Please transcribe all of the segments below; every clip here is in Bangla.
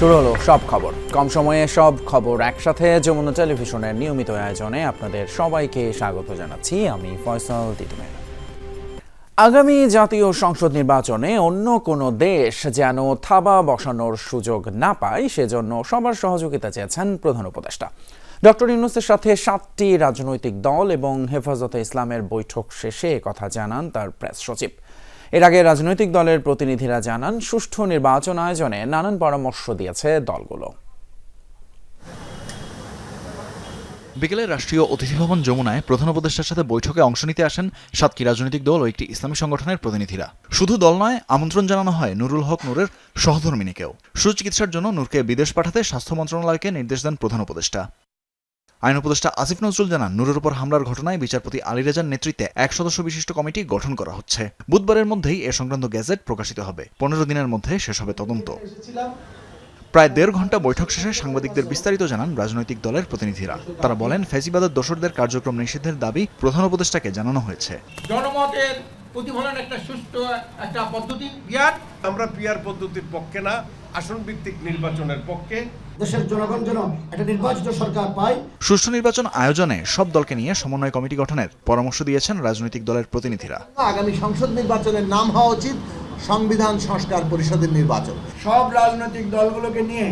শুরু হলো সব খবর। কম সময়ে সব খবর একসাথে যমুনা টেলিভিশনের নিয়মিত আয়োজনে আপনাদের সবাইকে স্বাগত জানাচ্ছি আমি ফয়সাল তিতুমের আগামী জাতীয় সংসদ নির্বাচনে অন্য কোনো দেশ যেন থাবা বসানোর সুযোগ না পায়, সেজন্য সবার সহযোগিতা চেয়েছেন প্রধান উপদেষ্টা। ডক্টর ইউনুসের সাথে সাতটি রাজনৈতিক দল এবং হেফাজতে ইসলামের বৈঠক শেষে কথা জানান তার প্রেস সচিব। এর আগে রাজনৈতিক দলের প্রতিনিধিরা জানান, সুষ্ঠু নির্বাচন আয়োজনে নানান পরামর্শ দিয়েছে দলগুলো। বিকেলে রাষ্ট্রীয় অতিথি ভবন যমুনায় প্রধান উপদেষ্টার সাথে বৈঠকে অংশ নিতে আসেন সাতটি রাজনৈতিক দল ও একটি ইসলামী সংগঠনের প্রতিনিধিরা। শুধু দল নয়, আমন্ত্রণ জানানো হয় নুরুল হক নূরের সহধর্মিনীকেও। সুচিকিৎসার জন্য নূরকে বিদেশ পাঠাতে স্বাস্থ্য মন্ত্রণালয়কে নির্দেশ দেন প্রধান উপদেষ্টা। আইন উপদেষ্টা আসিফ নজরুল জানান নুরের উপর হামলার ঘটনায় বিচারপতি আলী রেজার নেতৃত্বে এক সদস্য বিশিষ্ট কমিটি গঠন করা হচ্ছে। বুধবারের মধ্যেই এ সংক্রান্ত গ্যাজেট প্রকাশিত হবে। পনেরো দিনের মধ্যে শেষ হবে তদন্ত। প্রায় দেড় ঘণ্টা বৈঠক শেষে সাংবাদিকদের বিস্তারিত জানান রাজনৈতিক দলের প্রতিনিধিরা। তারা বলেন ফেসিবাদের দোসরদের কার্যক্রম নিষিদ্ধের দাবি প্রধান উপদেষ্টাকে জানানো হয়েছে। জনমতের প্রতিফলন একটা সুষ্ঠু একটা পদ্ধতি। আমরা পিয়ার পদ্ধতির পক্ষে না আসন ভিত্তিক নির্বাচনের পক্ষে। দেশের জনগণ যেন একটা নির্বাচিত সরকার পায়। সুষ্ঠু নির্বাচন আয়োজনে সব দলকে নিয়ে সমন্বয় কমিটি গঠনের পরামর্শ দিয়েছেন রাজনৈতিক দলের প্রতিনিধিরা। আগামী সংসদ নির্বাচনের নাম হওয়া উচিত সংবিধান সংস্কার পরিষদের নির্বাচন। সব রাজনৈতিক দলগুলোকে নিয়ে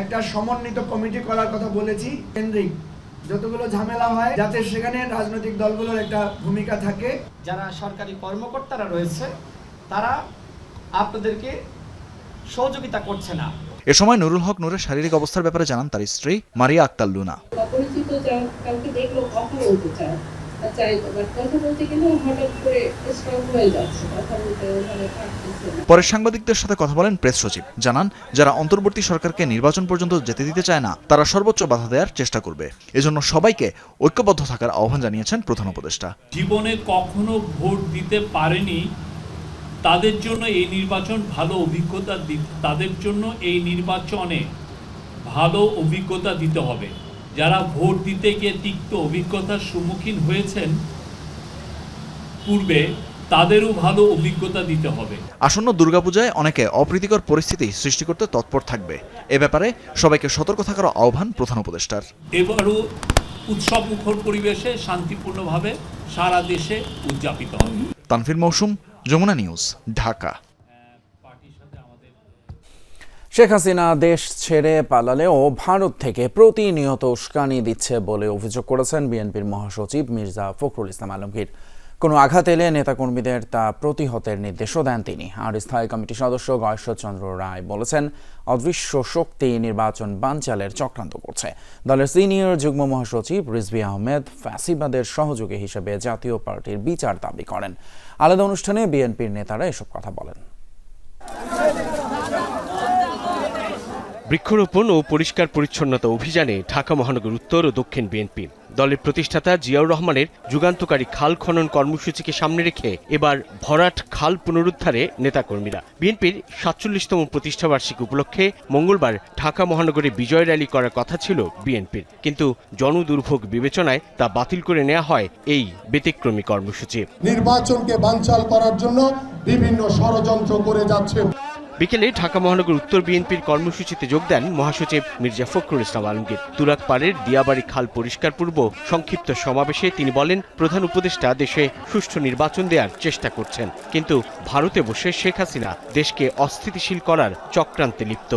একটা সমন্বিত কমিটি করার কথা বলেছি কেন্দ্রিক। যতগুলো ঝামেলা হয় যাতে সেখানে রাজনৈতিক দলগুলোর একটা ভূমিকা থাকে। যারা সরকারি কর্মকর্তারা রয়েছে তারা আপনাদেরকে সহযোগিতা করছে না। এ সময় নুরুল হক নূরের শারীরিক অবস্থার ব্যাপারে জানান তার স্ত্রী মারিয়া আক্তার লুনা। অপরিচিত যা- কাউকে দেখল কথা বলতে চায় আর চাইতো বাট কথা বলতে গেলে হঠাৎ করে স্ট্রক হয়ে যাচ্ছে। কথা বলতে ওখানে পারতেছে না। পরে সাংবাদিকদের সাথে কথা বলেন প্রেস সচিব। জানান যারা অন্তর্বর্তী সরকারকে নির্বাচন পর্যন্ত যেতে দিতে চায় না তারা সর্বোচ্চ বাধা দেওয়ার চেষ্টা করবে। এজন্য সবাইকে ঐক্যবদ্ধ থাকার আহ্বান জানিয়েছেন প্রধান উপদেষ্টা। জীবনে কখনো ভোট দিতে পারেনি তাদের জন্য এই নির্বাচন ভালো অভিজ্ঞতা তাদের জন্য এই নির্বাচনে ভালো অভিজ্ঞতা দিতে হবে। যারা ভোট দিতে গিয়ে তিক্ত অভিজ্ঞতার সম্মুখীন হয়েছেন পূর্বে তাদেরও ভালো অভিজ্ঞতা দিতে হবে। আসন্ন দুর্গাপূজায় অনেকে অপ্রীতিকর পরিস্থিতি সৃষ্টি করতে তৎপর থাকবে। এ ব্যাপারে সবাইকে সতর্ক থাকার আহ্বান প্রধান উপদেষ্টার। এবারও উৎসব মুখর পরিবেশে শান্তিপূর্ণভাবে সারা দেশে উদযাপিত হবে। তানফির মৌসুম যমুনা নিউজ, ঢাকা। শেখ হাসিনা দেশ ছেড়ে পালালেও ভারত থেকে প্রতিনিয়ত উস্কানি দিচ্ছে বলে অভিযোগ করেছেন বিএনপির মহাসচিব মির্জা ফখরুল ইসলাম আলমগীর। কোনো আঘাত এলে নেতাকর্মীদের তা প্রতিহতের নির্দেশও দেন তিনি। আর স্থায়ী কমিটির সদস্য গয়েশ্বরচন্দ্র রায় বলেছেন, অদৃশ্য শক্তি নির্বাচন বানচালের চক্রান্ত করছে। দলের সিনিয়র যুগ্ম মহাসচিব রিজভি আহমেদ ফ্যাসিবাদের সহযোগী হিসেবে জাতীয় পার্টির বিচার দাবি করেন। আলাদা অনুষ্ঠানে বিএনপির নেতারা এসব কথা বলেন। বৃক্ষরোপণ ও পরিষ্কার পরিচ্ছন্নতা অভিযানে ঢাকা মহানগর উত্তর ও দক্ষিণ বিএনপি। দলের প্রতিষ্ঠাতা জিয়াউর রহমানের যুগান্তকারী খাল খনন কর্মসূচিকে সামনে রেখে এবার ভরাট খাল পুনরুদ্ধারে নেতাকর্মীরা। বিএনপির সাতচল্লিশতম প্রতিষ্ঠাবার্ষিকী উপলক্ষে মঙ্গলবার ঢাকা মহানগরে বিজয় র্যালি করার কথা ছিল বিএনপির। কিন্তু জনদুর্ভোগ বিবেচনায় তা বাতিল করে নেওয়া হয় এই ব্যতিক্রমী কর্মসূচি। নির্বাচনকে বানচাল করার জন্য বিভিন্ন ষড়যন্ত্র করে যাচ্ছে। বিকেলে ঢাকা মহানগর উত্তর বিএনপির কর্মসূচিতে যোগ দেন মহাসচিব মির্জা ফখরুল ইসলাম আলমগীর। তুরাক পাড়ের দিয়াবাড়ি খাল পরিষ্কার পূর্ব সংক্ষিপ্ত সমাবেশে তিনি বলেন, প্রধান উপদেষ্টা দেশে সুষ্ঠু নির্বাচন দেওয়ার চেষ্টা করছেন, কিন্তু ভারতে বসে শেখ হাসিনা দেশকে অস্থিতিশীল করার চক্রান্তে লিপ্ত।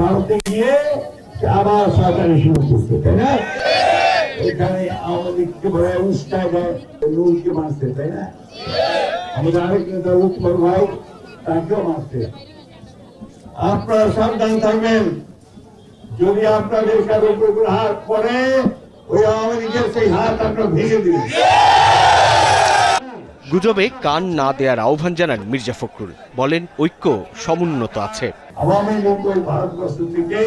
ভারতে গিয়ে আবার শুরু করছে, তাই না? এখানে দেয় নুরকে মারছে তাই না? আমাদের আরেক নেতা ভাই তাকেও মারছে। আপনারা সাবধান থাকবেন। যদি আপনাদের কারও উপর হাত পড়ে ওই আওয়ামী লীগের সেই হাত আপনারা ভেঙে দিবেন। গুজবে কান না দেওয়ার আহ্বান জানান মির্জা ফখরুল। বলেন ঐক্য সমুন্নত আছে। আওয়ামী লীগ ওই ভারতবর্ষ থেকে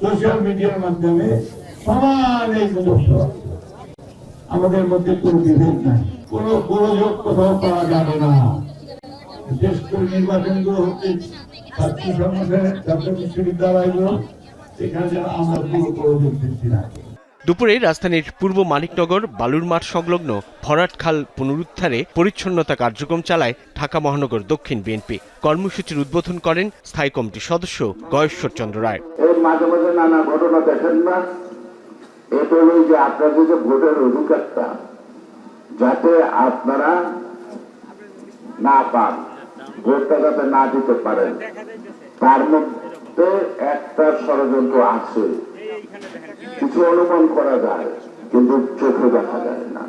সোশ্যাল মিডিয়ার মাধ্যমে সমান এই গুজব আমাদের মধ্যে কোনো বিভেদ নাই। কোন গোলযোগ কোথাও পাওয়া যাবে না। বিশেষ করে নির্বাচনগুলো হচ্ছে ছাত্র সংগঠনের ছাত্র বিশ্ববিদ্যালয়গুলো সেখানে আমরা কোনো গোলযোগ দিচ্ছি না। দুপুরে রাজধানীর পূর্ব মানিকনগর বালুর মাঠ সংলগ্ন ভরাট খাল পুনরুদ্ধারে পরিচ্ছন্নতা কার্যক্রম চালায় ঢাকা মহানগর দক্ষিণ বিএনপি। কর্মসূচির উদ্বোধন করেন স্থায়ী কমিটির সদস্য গয়েশ্বর চন্দ্র রায়। এই মাঝে মাঝে নানা ঘটনা দেখেন না এটা হলো যে আপনাদের যে ভোটের অধিকারটা, যাতে আপনারা না পান, ভোটটা যাতে না দিতে পারেন। তার মধ্যে একটা ষড়যন্ত্র আছে। কিছু অনুমান করা যায়, কিন্তু চোখে দেখা যায় না।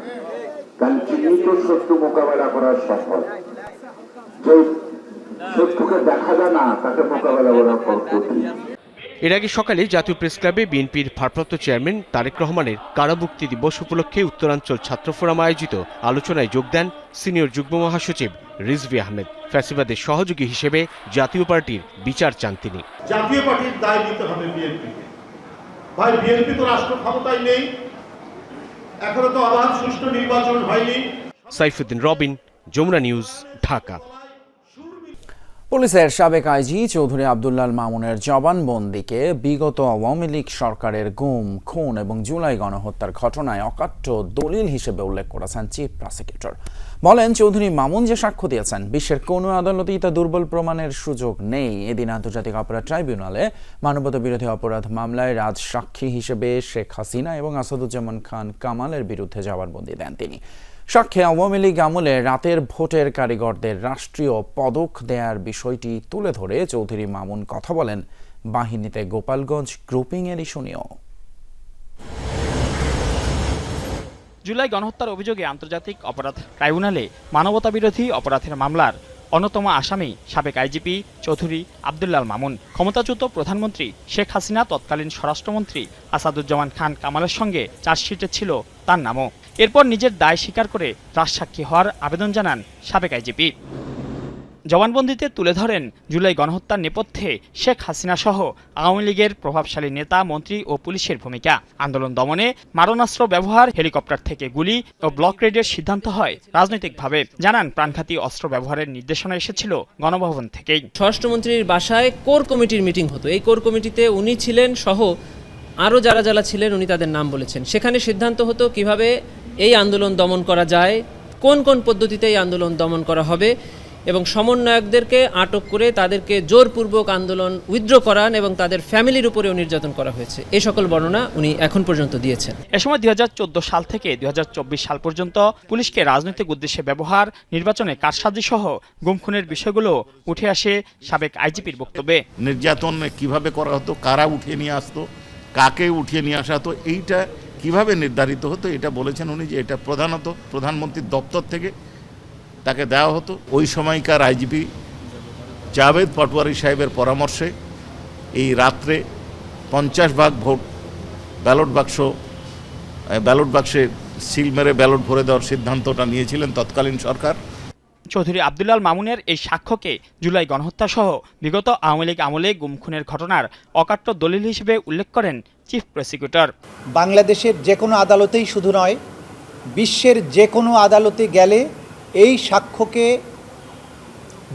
কারণ চিহ্নিত শত্রু মোকাবেলা করা সফল। যে শত্রুকে দেখা যায় না, তাকে মোকাবেলা করা কঠিন। এর আগে সকালে জাতীয় প্রেস ক্লাবে বিএনপির ভারপ্রাপ্ত চেয়ারম্যান তারেক রহমানের কারামুক্তি দিবস উপলক্ষে উত্তরাঞ্চল ছাত্র ফোরাম আয়োজিত আলোচনায় যোগ দেন সিনিয়র যুগ্ম মহাসচিব রিজভি আহমেদ। ফ্যাসিবাদের সহযোগী হিসেবে জাতীয় পার্টির বিচার চান তিনি। জাতীয় পার্টির দায় দিতে হবে বিএনপিকে। ভাই বিএনপি তো রাষ্ট্র ক্ষমতায় নেই। এখনও তো অবাধ সুষ্ঠু নির্বাচন হয়নি। সাইফুদ্দিন রবিন যমুনা নিউজ ঢাকা। পুলিশের সাবেক আইজি চৌধুরী আবদুল্লাল মামুনের জবানবন্দিকে বিগত আওয়ামী লীগ সরকারের গুম, খুন এবং জুলাই গণহত্যার ঘটনায় অকাট্য দলিল হিসেবে উল্লেখ করেছেন চিফ প্রসিকিউটর। বলেন, চৌধুরী মামুন যে সাক্ষ্য দিয়েছেন, বিশ্বের কোনো আদালতেই তা দুর্বল প্রমাণের সুযোগ নেই। এদিন আন্তর্জাতিক অপরাধ ট্রাইব্যুনালে মানবতা বিরোধী অপরাধ মামলায় রাজ সাক্ষী হিসেবে শেখ হাসিনা এবং আসাদুজ্জামান খান কামালের বিরুদ্ধে জবানবন্দি দেন তিনি। সাক্ষ্যে আওয়ামী লীগ আমলে রাতের ভোটের কারিগরদের রাষ্ট্রীয় পদক দেয়ার বিষয়টি তুলে ধরে চৌধুরী মামুন কথা বলেন বাহিনীতে গোপালগঞ্জ গ্রুপিং এর ইস্যু জুলাই গণহত্যার অভিযোগে আন্তর্জাতিক অপরাধ ট্রাইব্যুনালে মানবতা বিরোধী অপরাধের মামলার অন্যতম আসামি সাবেক আইজিপি চৌধুরী আবদুল্লাল মামুন। ক্ষমতাচ্যুত প্রধানমন্ত্রী শেখ হাসিনা, তৎকালীন স্বরাষ্ট্রমন্ত্রী আসাদুজ্জামান খান কামালের সঙ্গে চার্জশিটে ছিল তার নামও। এরপর নিজের দায় স্বীকার করে রাজসাক্ষী হওয়ার আবেদন জানান সাবেক আইজিপি জবানবন্দিতে তুলে ধরেন জুলাই গণহত্যার নেপথ্যে শেখ হাসিনা সহ আওয়ামী লীগের প্রভাবশালী নেতা, মন্ত্রী ও পুলিশের ভূমিকা। আন্দোলন দমনে মারণাস্ত্র ব্যবহার, হেলিকপ্টার থেকে গুলি ও ব্লক রেডের সিদ্ধান্ত হয় রাজনৈতিকভাবে, জানান প্রাণঘাতী অস্ত্র ব্যবহারের নির্দেশনা এসেছিল গণভবন থেকেই। স্বরাষ্ট্রমন্ত্রীর বাসায় কোর কমিটির মিটিং হতো। এই কোর কমিটিতে উনি ছিলেন সহ আরও যারা যারা ছিলেন উনি তাদের নাম বলেছেন। সেখানে সিদ্ধান্ত হতো কীভাবে এই আন্দোলন দমন করা যায় কোন কোন পদ্ধতিতে এই আন্দোলন দমন করা হবে এবং সমন্বয়কদেরকে আটক করে তাদেরকে জোরপূর্বক আন্দোলন উইথড্র করান এবং তাদের ফ্যামিলির উপরেও নির্যাতন করা হয়েছে। এই সকল বর্ণনা উনি এখন পর্যন্ত দিয়েছেন। এ সময় দু হাজার চোদ্দ সাল থেকে দু হাজার চব্বিশ সাল পর্যন্ত পুলিশকে রাজনৈতিক উদ্দেশ্যে ব্যবহার নির্বাচনে কারসাজি সহ গুমখুনের বিষয়গুলো উঠে আসে সাবেক আইজিপির বক্তব্যে। নির্যাতন কীভাবে করা হতো কারা উঠিয়ে নিয়ে আসতো কাকে উঠিয়ে নিয়ে আসা হতো এইটা কীভাবে নির্ধারিত হতো, এটা বলেছেন উনি যে এটা প্রধানত প্রধানমন্ত্রীর দপ্তর থেকে তাকে দেওয়া হতো। ওই সময়কার আইজিপি জাভেদ পটওয়ারি সাহেবের পরামর্শে এই রাত্রে পঞ্চাশ ভাগ ভোট ব্যালট বাক্স, ব্যালট বাক্সে সিল মেরে ব্যালট ভরে দেওয়ার সিদ্ধান্তটা নিয়েছিলেন তৎকালীন সরকার। চৌধুরী আবদুল্লাল মামুনের এই সাক্ষ্যকে জুলাই গণহত্যা সহ বিগত আওয়ামী লীগ আমলে গুমখুনের ঘটনার অকাট্য দলিল হিসেবে উল্লেখ করেন চিফ প্রসিকিউটর। বাংলাদেশের যে কোনো আদালতেই শুধু নয়, বিশ্বের যে কোনো আদালতে গেলে এই সাক্ষ্যকে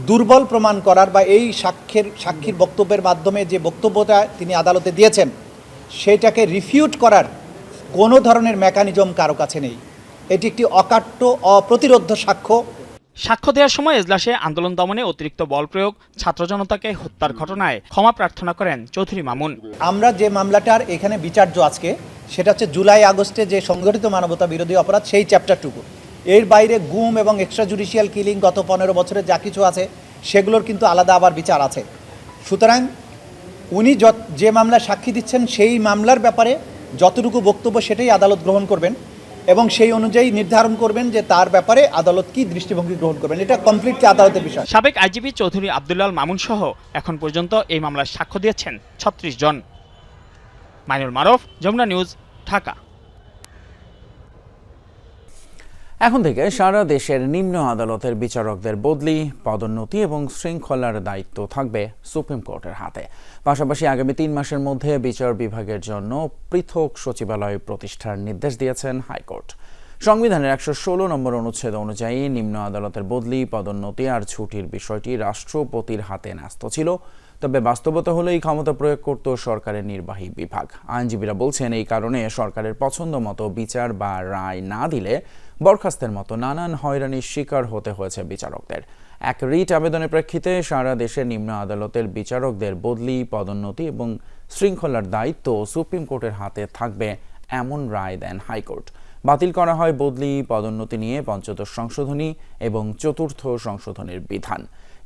দুর্বল প্রমাণ করার বা এই সাক্ষ্যের সাক্ষীর বক্তব্যের মাধ্যমে যে বক্তব্যটা তিনি আদালতে দিয়েছেন, সেটাকে রিফিউট করার কোনো ধরনের মেকানিজম কারও কাছে নেই। এটি একটি অকাট্য, অপ্রতিরোধ্য সাক্ষ্য। সাক্ষ্য দেওয়ার সময় এজলাসে আন্দোলন দমনে অতিরিক্ত বল প্রয়োগ, ছাত্র জনতাকে হত্যার ঘটনায় ক্ষমা প্রার্থনা করেন চৌধুরী মামুন। আমরা যে মামলাটার এখানে বিচার্য আজকে, সেটা হচ্ছে জুলাই আগস্টে যে সংগঠিত মানবতা বিরোধী অপরাধ, সেই চ্যাপ্টারটুকু। এর বাইরে গুম এবং এক্সট্রা জুডিশিয়াল কিলিং গত পনেরো বছরে যা কিছু আছে, সেগুলোর কিন্তু আলাদা আবার বিচার আছে। সুতরাং উনি যে মামলা সাক্ষী দিচ্ছেন, সেই মামলার ব্যাপারে যতটুকু বক্তব্য, সেটাই আদালত গ্রহণ করবেন। এবং সেই অনুযায়ী নির্ধারণ করবেন যে তার ব্যাপারে আদালত কি দৃষ্টিভঙ্গি গ্রহণ করবেন। এটা কমপ্লিটলি আদালতের বিষয়। সাবেক আইজিপি চৌধুরী আবদুল্লাল মামুন সহ এখন পর্যন্ত এই মামলায় সাক্ষ্য দিয়েছেন ছত্রিশ জন। মাইনুল মারফ, যমুনা নিউজ, ঢাকা। এখন থেকে সারা দেশের নিম্ন আদালতের বিচারকদের বদলি, পদোন্নতি এবং শৃঙ্খলার দায়িত্ব থাকবে সুপ্রিম কোর্টের হাতে। পাশাপাশি আগামী তিন মাসের মধ্যে বিচার বিভাগের জন্য পৃথক সচিবালয় প্রতিষ্ঠার নির্দেশ দিয়েছেন হাইকোর্ট। সংবিধানের একশো ষোলো নম্বর অনুচ্ছেদ অনুযায়ী নিম্ন আদালতের বদলি, পদোন্নতি আর ছুটির বিষয়টি রাষ্ট্রপতির হাতে ন্যস্ত ছিল। তবে বাস্তবতা হলো, এই ক্ষমতা প্রয়োগ করত সরকারের নির্বাহী বিভাগ। আইনজীবীরা বলছেন, এই কারণে সরকারের পছন্দ মতো বিচার বা রায় না দিলে বরখাস্তের মতো নানান হয়রানির শিকার হতে হয়েছে বিচারকদের। এক রিট আবেদনের প্রেক্ষিতে সারা দেশের নিম্ন আদালতের বিচারকদের বদলি, পদোন্নতি এবং শৃঙ্খলার দায়িত্ব সুপ্রিম কোর্টের হাতে থাকবে এমন রায় দেন হাইকোর্ট। বাতিল করা হয় বদলি, পদোন্নতি নিয়ে পঞ্চদশ সংশোধনী এবং চতুর্থ সংশোধনীর বিধান।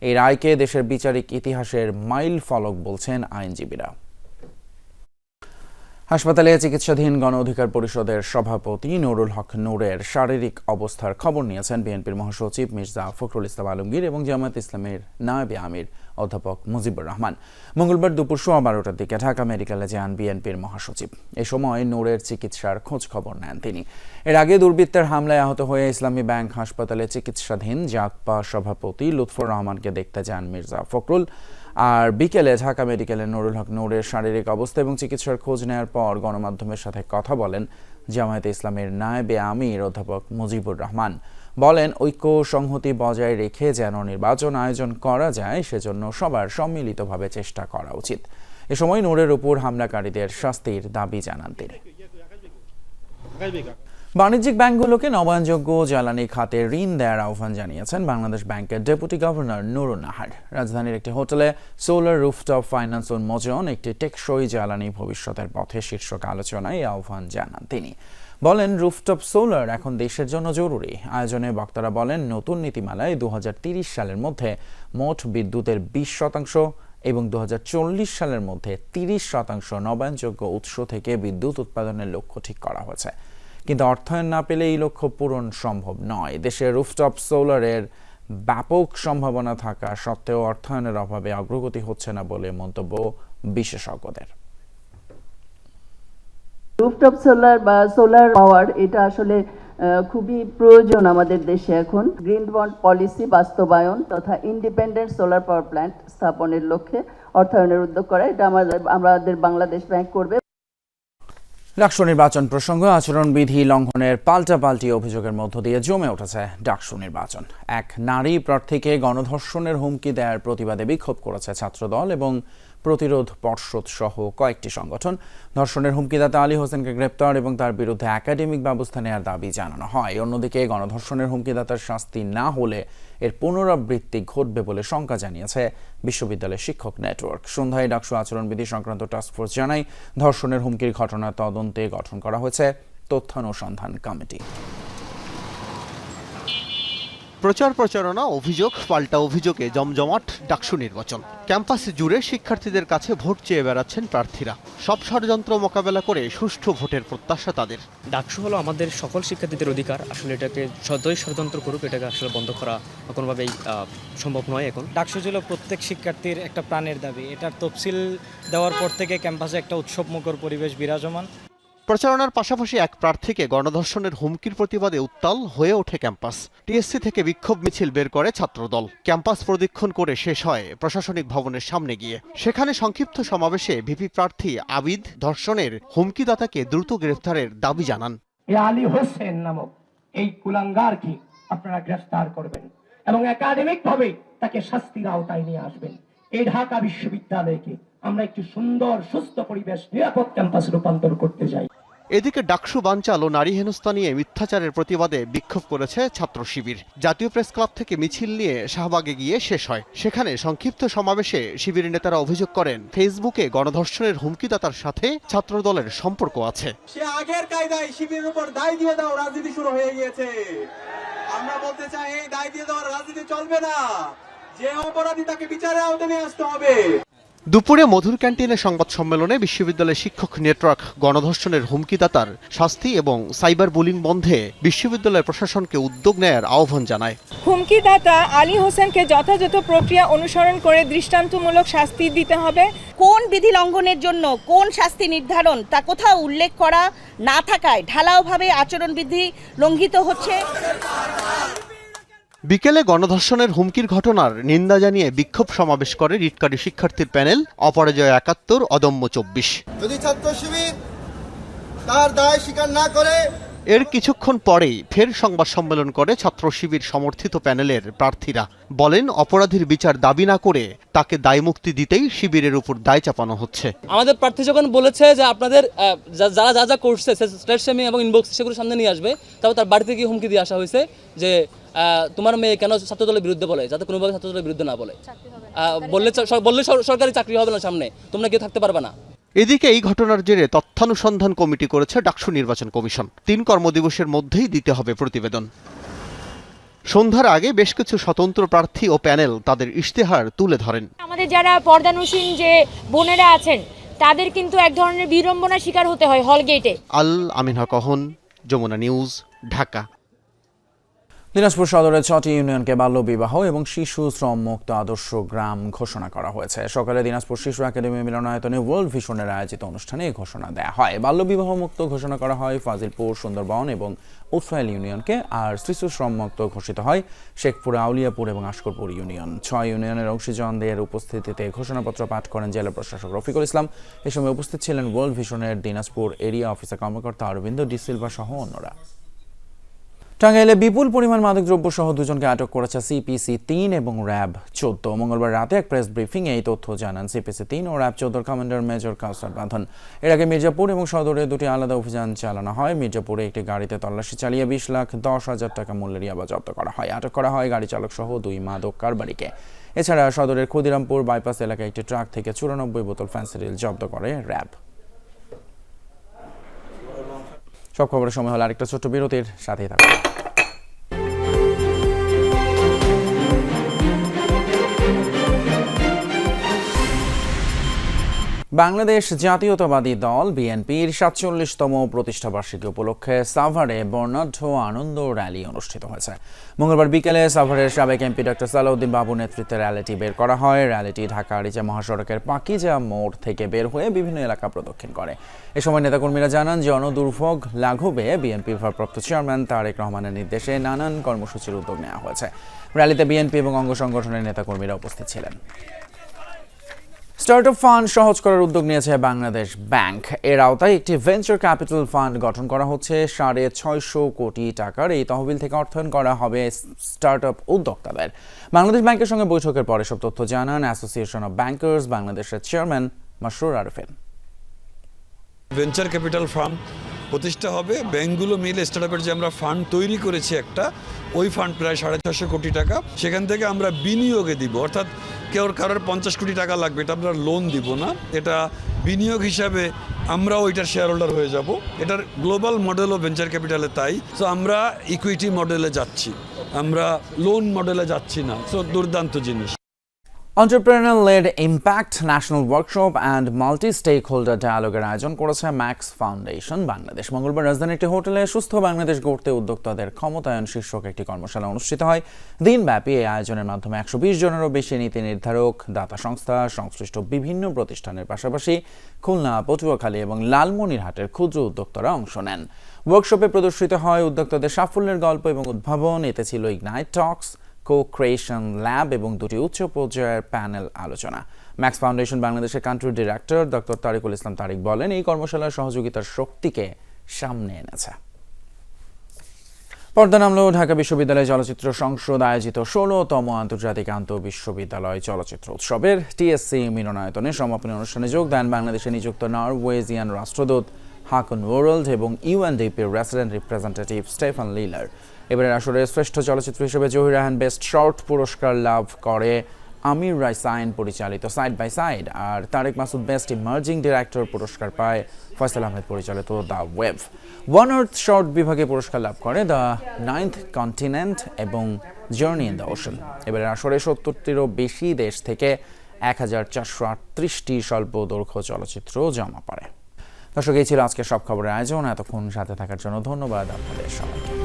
এই রায়কে দেশের বিচারিক ইতিহাসের মাইল ফলক বলছেন আইনজীবীরা। হাসপাতালে চিকিৎসাধীন গণ অধিকার পরিষদের সভাপতি নুরুল হক নূরের শারীরিক অবস্থার খবর নিয়েছেন বিএনপির মহাসচিব মির্জা ফখরুল ইসলাম আলমগীর এবং জামায়াত ইসলামের নায়েবে আমির অধ্যাপক মুজিবুর রহমান। মঙ্গলবার দুপুর সোয়া বারোটার দিকে ঢাকা মেডিকেলে যান বিএনপির মহাসচিব। এ সময় নূরের চিকিৎসার খোঁজ খবর নেন তিনি। এর আগে দুর্বৃত্তের হামলায় আহত হয়ে ইসলামী ব্যাংক হাসপাতালে চিকিৎসাধীন জাকপা সভাপতি লুৎফর রহমানকে দেখতে যান মির্জা ফখরুল। আর বিকেলে ঢাকা মেডিকেলের নুরুল হক নূরের শারীরিক অবস্থা এবং চিকিৎসার খোঁজ নেওয়ার পর গণমাধ্যমের সাথে কথা বলেন জামায়াতে ইসলামের নায়েবে আমির অধ্যাপক মুজিবুর রহমান। বলেন, ঐক্য সংহতি বজায় রেখে যেন নির্বাচন আয়োজন করা যায়, সেজন্য সবার সম্মিলিতভাবে চেষ্টা করা উচিত। এ সময় নূরের উপর হামলাকারীদের শাস্তির দাবি জানান তিনি। বাণিজ্যিক ব্যাংকগুলোকে নবায়নযোগ্য জ্বালানি খাতে ঋণ দেওয়ার আহ্বান জানিয়েছেন বাংলাদেশ ব্যাংকের ডেপুটি গভর্নর নুরুন নাহার রাজধানীর একটি হোটেলে সোলার রুফটপ ফাইন্যান্স উন্মোচন, একটি টেকসই জ্বালানি ভবিষ্যতের পথে শীর্ষক আলোচনায় এই আহ্বান জানান তিনি। বলেন, রুফটপ সোলার এখন দেশের জন্য জরুরি। আয়োজনে বক্তারা বলেন, নতুন নীতিমালায় দু সালের মধ্যে মোট বিদ্যুতের বিশ শতাংশ এবং দু হাজার চল্লিশ সালের মধ্যে তিরিশ শতাংশ নবায়নযোগ্য উৎস থেকে বিদ্যুৎ উৎপাদনের লক্ষ্য ঠিক করা হয়েছে। কিন্তু অর্থায়ন না পেলে এই লক্ষ্য পূরণ সম্ভব নয়। দেশে রুফটপ সোলারের ব্যাপক সম্ভাবনা থাকা সত্ত্বেও অর্থায়নের অভাবে অগ্রগতি হচ্ছে না বলে মন্তব্য বিশেষজ্ঞদের। রুফটপ সোলার বা সোলার পাওয়ার এটা আসলে খুবই প্রয়োজন আমাদের দেশে এখন। গ্রিন বন্ড পলিসি বাস্তবায়ন তথা ইন্ডিপেন্ডেন্ট সোলার পাওয়ার প্ল্যান্ট স্থাপনের লক্ষ্যে অর্থায়নের উদ্যোগ করা, এটা আমাদের আমাদের বাংলাদেশ ব্যাংক করবে। ডাকসু নির্বাচন প্রসঙ্গ, আচরণবিধি লঙ্ঘনের পাল্টাপাল্টি অভিযোগের মধ্য দিয়ে জমে উঠেছে ডাকসু নির্বাচন। এক নারী প্রার্থীকে গণধর্ষণের হুমকি দেওয়ার প্রতিবাদে বিক্ষোভ করেছে ছাত্রদল এবং প্রতিরোধ পর্ষদ সহ কয়েকটি সংগঠন। ধর্ষণের হুমকিদাতা আলী হোসেনকে গ্রেপ্তার এবং তার বিরুদ্ধে একাডেমিক ব্যবস্থা নেওয়ার দাবি জানানো হয়। অন্যদিকে গণধর্ষণের হুমকিদাতার শাস্তি না হলে এর পুনরাবৃত্তি ঘটবে বলে শঙ্কা জানিয়েছে বিশ্ববিদ্যালয়ের শিক্ষক নেটওয়ার্ক। সন্ধ্যায় ডাকসু আচরণবিধি সংক্রান্ত টাস্কফোর্স জানায়, ধর্ষণের হুমকির ঘটনা তদন্তে গঠন করা হয়েছে। তথ্যানুসন্ধান কমিটি। প্রচার প্রচারণা অভিযোগ পাল্টা অভিযোগে জমজমাট ডাকসু নির্বাচন। ক্যাম্পাস জুড়ে শিক্ষার্থীদের কাছে ভোট চেয়ে বেড়াচ্ছেন প্রার্থীরা। সব ষড়যন্ত্র মোকাবেলা করে সুষ্ঠু ভোটের প্রত্যাশা তাদের। ডাকসু হলো আমাদের সকল শিক্ষার্থীদের অধিকার। আসলে এটাকে যতই ষড়যন্ত্র করুক এটাকে আসলে বন্ধ করা কোনোভাবেই সম্ভব নয় এখন। ডাকসু ছিল প্রত্যেক শিক্ষার্থীর একটা প্রাণের দাবি। এটার তফসিল দেওয়ার পর থেকে ক্যাম্পাসে একটা উৎসবমুখর পরিবেশ বিরাজমান। প্রচারণার পাশাপাশি এক প্রার্থীকে গণধর্ষণের হুমকির প্রতিবাদে উত্তাল হয়ে ওঠে ক্যাম্পাস। টিএসসি থেকে বিক্ষোভ মিছিল বের করে ছাত্রদল। ক্যাম্পাস প্রদক্ষিণ করে শেষ হয় প্রশাসনিক ভবনের সামনে গিয়ে। সেখানে সংক্ষিপ্ত সমাবেশে ভিপি প্রার্থী আবিদ ধর্ষণের হুমকিদাতাকে দ্রুত গ্রেফতারের দাবি জানান। আলী হোসেন নামক এই কুলাঙ্গারকে আপনারা গ্রেফতার করবেন এবং একাডেমিক ভাবে তাকে শাস্তির আওতায় নিয়ে আসবেন। এই ঢাকা বিশ্ববিদ্যালয়কে আমরা একটি সুন্দর, সুস্থ পরিবেশ, নিরাপদ ক্যাম্পাস রূপান্তর করতে চাই। এদিকে ডাকসু বানচাল ও নারী হেনস্থা নিয়ে মিথ্যাচারের প্রতিবাদে বিক্ষোভ করেছে ছাত্র শিবির। জাতীয় প্রেস ক্লাব থেকে মিছিল নিয়ে শাহবাগে গিয়ে শেষ হয়। সেখানে সংক্ষিপ্ত সমাবেশে শিবির নেতারা অভিযোগ করেন, ফেসবুকে গণধর্ষণের হুমকিদাতার সাথে ছাত্রদলের সম্পর্ক আছে। সে আগের কায়দায় শিবিরের উপর দায় দিয়ে দাও রাজনীতি শুরু হয়ে গিয়েছে। আমরা বলতে চাই, এই দায় দিয়ে দেওয়ার রাজনীতি চলবে না। যে অপরাধী তাকে বিচারের আওতায় আসতে হবে। দুপুরে মধুর ক্যান্টিনে সংবাদ সম্মেলনে বিশ্ববিদ্যালয়ের শিক্ষক নেটওয়ার্ক গণধর্ষণের হুমকিদাতার শাস্তি এবং সাইবার বুলিং বন্ধে বিশ্ববিদ্যালয় প্রশাসনকে উদ্যোগ নেয়ার আহ্বান জানায়। হুমকিদাতা আলী হোসেনকে যথাযথ প্রক্রিয়া অনুসরণ করে দৃষ্টান্তমূলক শাস্তি দিতে হবে। কোন বিধি লঙ্ঘনের জন্য কোন শাস্তি নির্ধারণ তা কোথাও উল্লেখ করা না থাকায় ঢালাওভাবে আচরণবিধি লঙ্ঘিত হচ্ছে। বিকেলে গণধর্ষণের হুমকির ঘটনার নিন্দা জানিয়ে বিক্ষোভ সমাবেশ করে রিটকারী শিক্ষার্থীর প্যানেল অপরাজয় একাত্তর অদম্য চব্বিশ যদি ছাত্র শিবির তার দায় স্বীকার না করে এর কিছুক্ষণ পরেই ফের সংবাদ সম্মেলন করে ছাত্র শিবির সমর্থিত প্যানেলের প্রার্থীরা বলেন অপরাধীর বিচার দাবি না করে তাকে দায়মুক্তি দিতেই শিবিরের উপর দায় চাপানো হচ্ছে আমাদের প্রার্থী যখন বলেছে যে আপনাদের যা- যারা যা যা করছে স্টেট সেমি এবং ইনবক্স সেগুলো সামনে নিয়ে আসবে তারপর তার বাড়িতে গিয়ে হুমকি দিয়ে আসা হয়েছে যে তোমার মেয়ে কেন ছাত্রদলের বিরুদ্ধে বলে? যাতে কোনোভাবে ছাত্রদলের বিরুদ্ধে না বলে। বললে বললে সরকারি চাকরি হবে না সামনে। তোমরা কেউ থাকতে পারবে না। এদিকে এই ঘটনার জেরে তথ্যানুসন্ধান কমিটি করেছে ডাকসু নির্বাচন কমিশন। তিন কর্মদিবসের মধ্যেই দিতে হবে প্রতিবেদন। সন্ধ্যার আগে বেশ কিছু স্বতন্ত্র প্রার্থী ও প্যানেল তাদের ইশতেহার তুলে ধরেন। আমাদের যারা পর্দানুসীন যে বোনেরা আছেন তাদের কিন্তু এক ধরনের বিড়ম্বনার শিকার হতে হয় হল গেটে আল আমিন হক অহন যমুনা নিউজ ঢাকা। দিনাজপুর সদরের ছটি ইউনিয়নকে বাল্যবিবাহ এবং শিশু শ্রম মুক্ত আদর্শ গ্রাম ঘোষণা করা হয়েছে। সকালে দিনাজপুর শিশু একাডেমি মিলনায়তনে ওয়ার্ল্ড ভিশনের আয়োজিত অনুষ্ঠানে এই ঘোষণা দেওয়া হয়। বাল্যবিবাহ মুক্ত ঘোষণা করা হয় ফাজিলপুর, সুন্দরবন এবং উৎফাইল ইউনিয়নকে। আর শিশু শ্রম মুক্ত ঘোষিত হয় শেখপুর, আউলিয়াপুর এবং আশকরপুর ইউনিয়ন। ছয় ইউনিয়নের অংশীজনদের উপস্থিতিতে ঘোষণাপত্র পাঠ করেন জেলা প্রশাসক রফিকুল ইসলাম। এ সময় উপস্থিত ছিলেন ওয়ার্ল্ড ভিশনের দিনাজপুর এরিয়া অফিসার কর্মকর্তা অরবিন্দ ডিসিলভা সহ অন্যরা। টাঙ্গাইলে বিপুল পরিমাণ মাদকদ্রব্য সহ দুজনকে আটক করেছে সিপিসি তিন এবং র্যাব চোদ্দ। মঙ্গলবার রাতে এক প্রেস ব্রিফিং এই তথ্য জানান সিপিসি তিন ও র্যাব চোদ্দর কমান্ডার মেজর কাউসার বাঁধন। এর আগে মির্জাপুর এবং সদরে দুটি আলাদা অভিযান চালানো হয়। মির্জাপুরে একটি গাড়িতে তল্লাশি চালিয়ে বিশ লাখ দশ হাজার টাকা মূল্যের ইয়াবা জব্দ করা হয়। আটক করা হয় গাড়ি চালক সহ দুই মাদক কারবারিকে। এছাড়া সদরের ক্ষুদিরামপুর বাইপাস এলাকায় একটি ট্রাক থেকে চুরানব্বই বোতল ফ্যান্সিডিল জব্দ করে র্যাব। সব খবরের সময় হলো আরেকটা ছোট্ট বিরতির সাথেই থাকুন। বাংলাদেশ জাতীয়তাবাদী দল, বিএনপির সাতচল্লিশতম প্রতিষ্ঠাবার্ষিকী উপলক্ষে সাভারে বর্ণাঢ্য আনন্দ র্যালি অনুষ্ঠিত হয়েছে। মঙ্গলবার বিকেলে সাভারের সাবেক এমপি ডক্টর সালাউদ্দিন বাবু নেতৃত্বে র্যালিটি বের করা হয়। র্যালিটি ঢাকা আরিচা মহাসড়কের পাকিজা মোড় থেকে বের হয়ে বিভিন্ন এলাকা প্রদক্ষিণ করে। এ সময় নেতাকর্মীরা জানান, জনদুর্ভোগ লাঘবে বিএনপির ভারপ্রাপ্ত চেয়ারম্যান তারেক রহমানের নির্দেশে নানান কর্মসূচির উদ্যোগ নেওয়া হয়েছে। র্যালিতে বিএনপি এবং অঙ্গ সংগঠনের নেতাকর্মীরা উপস্থিত ছিলেন। স্টার্টআপ ফান্ড সহজ করার উদ্যোগ নিয়েছে বাংলাদেশ ব্যাংক। এর আওতায় একটি ভেঞ্চার ক্যাপিটাল ফান্ড গঠন করা হচ্ছে। সাড়ে ছয়শো কোটি টাকার এই তহবিল থেকে অর্থায়ন করা হবে স্টার্টআপ উদ্যোক্তাদের। বাংলাদেশ ব্যাংকের সঙ্গে বৈঠকের পরে সব তথ্য জানান অ্যাসোসিয়েশন অব ব্যাংকার্স বাংলাদেশের chairman Masrur Arefin venture capital fund প্রতিষ্ঠা হবে। ব্যাংকগুলো মিলে স্টার্টআপের যে আমরা ফান্ড তৈরি করেছি একটা, ওই ফান্ড প্রায় সাড়ে ছশো কোটি টাকা। সেখান থেকে আমরা বিনিয়োগে দিব। অর্থাৎ কেউ কারোর পঞ্চাশ কোটি টাকা লাগবে, এটা আমরা লোন দিব না। এটা বিনিয়োগ হিসাবে আমরাও ওইটার শেয়ার হোল্ডার হয়ে যাব। এটার গ্লোবাল মডেলও ভেঞ্চার ক্যাপিটালে তাই। সো আমরা ইকুইটি মডেলে যাচ্ছি। আমরা লোন মডেলে যাচ্ছি না। সো দুর্দান্ত জিনিস। Entrepreneur led impact national workshop and multi stakeholder ডায়ালগের আয়োজন করেছে ম্যাক্স ফাউন্ডেশন বাংলাদেশ। মঙ্গলবার রাজধানীর একটি হোটেলে সুস্থ বাংলাদেশ গড়তে উদ্যোক্তাদের ক্ষমতায়ন শীর্ষক একটি কর্মশালা অনুষ্ঠিত হয়। দিনব্যাপী এই আয়োজনের মাধ্যমে একশো বিশ জনেরও বেশি নীতি নির্ধারক, দাতা সংস্থা, সংশ্লিষ্ট বিভিন্ন প্রতিষ্ঠানের পাশাপাশি খুলনা, পটুয়াখালী এবং লালমনিরহাটের ক্ষুদ্র উদ্যোক্তারা অংশ নেন। ওয়ার্কশপে প্রদর্শিত হয় উদ্যোক্তাদের সাফল্যের গল্প এবং উদ্ভাবন। এতে ছিল ignite talks co creation lab এবং দুটি উচ্চ পর্যায়ের প্যানেল আলোচনা। ম্যাক্স ফাউন্ডেশন বাংলাদেশের country director doctor Tariqul Islam Tariq বলেন, এই কর্মশালার সহযোগিতার শক্তিকে সামনে এনেছে। পর্দা নামলো ঢাকা বিশ্ববিদ্যালয় চলচ্চিত্র সংসদ আয়োজিত ষোলোতম আন্তর্জাতিক আন্ত বিশ্ববিদ্যালয় চলচ্চিত্র উৎসবের টিএসসি মিলনায়তনে সমাপনী অনুষ্ঠানে যোগ দেন বাংলাদেশে নিযুক্ত নরওয়েজিয়ান রাষ্ট্রদূত হাকন ওয়ার্ল্ড এবং ইউএনডিপির রেসিডেন্ট রিপ্রেজেন্টেটিভ স্টেফান লিলার। এবারের আসরে শ্রেষ্ঠ চলচ্চিত্র হিসেবে জহির রাহান বেস্ট শর্ট পুরস্কার লাভ করে আমির রায় সাইন পরিচালিত side by side, R Tareque Masud best emerging director পুরস্কার পায় ফয়সাল আহমেদ পরিচালিত the wave one earth short বিভাগে পুরস্কার লাভ করে দ্য নাইন্থ কন্টিনেন্ট এবং জার্নি ইন দ্য ওশন। এবারের আসরে সত্তরটিরও বেশি দেশ থেকে এক হাজার চারশো আটত্রিশটি স্বল্প দৈর্ঘ্য চলচ্চিত্র জমা পড়ে। দর্শক, এই ছিল আজকের সব খবরের আয়োজন। এতক্ষণ সাথে থাকার জন্য ধন্যবাদ আপনাদের সবাইকে।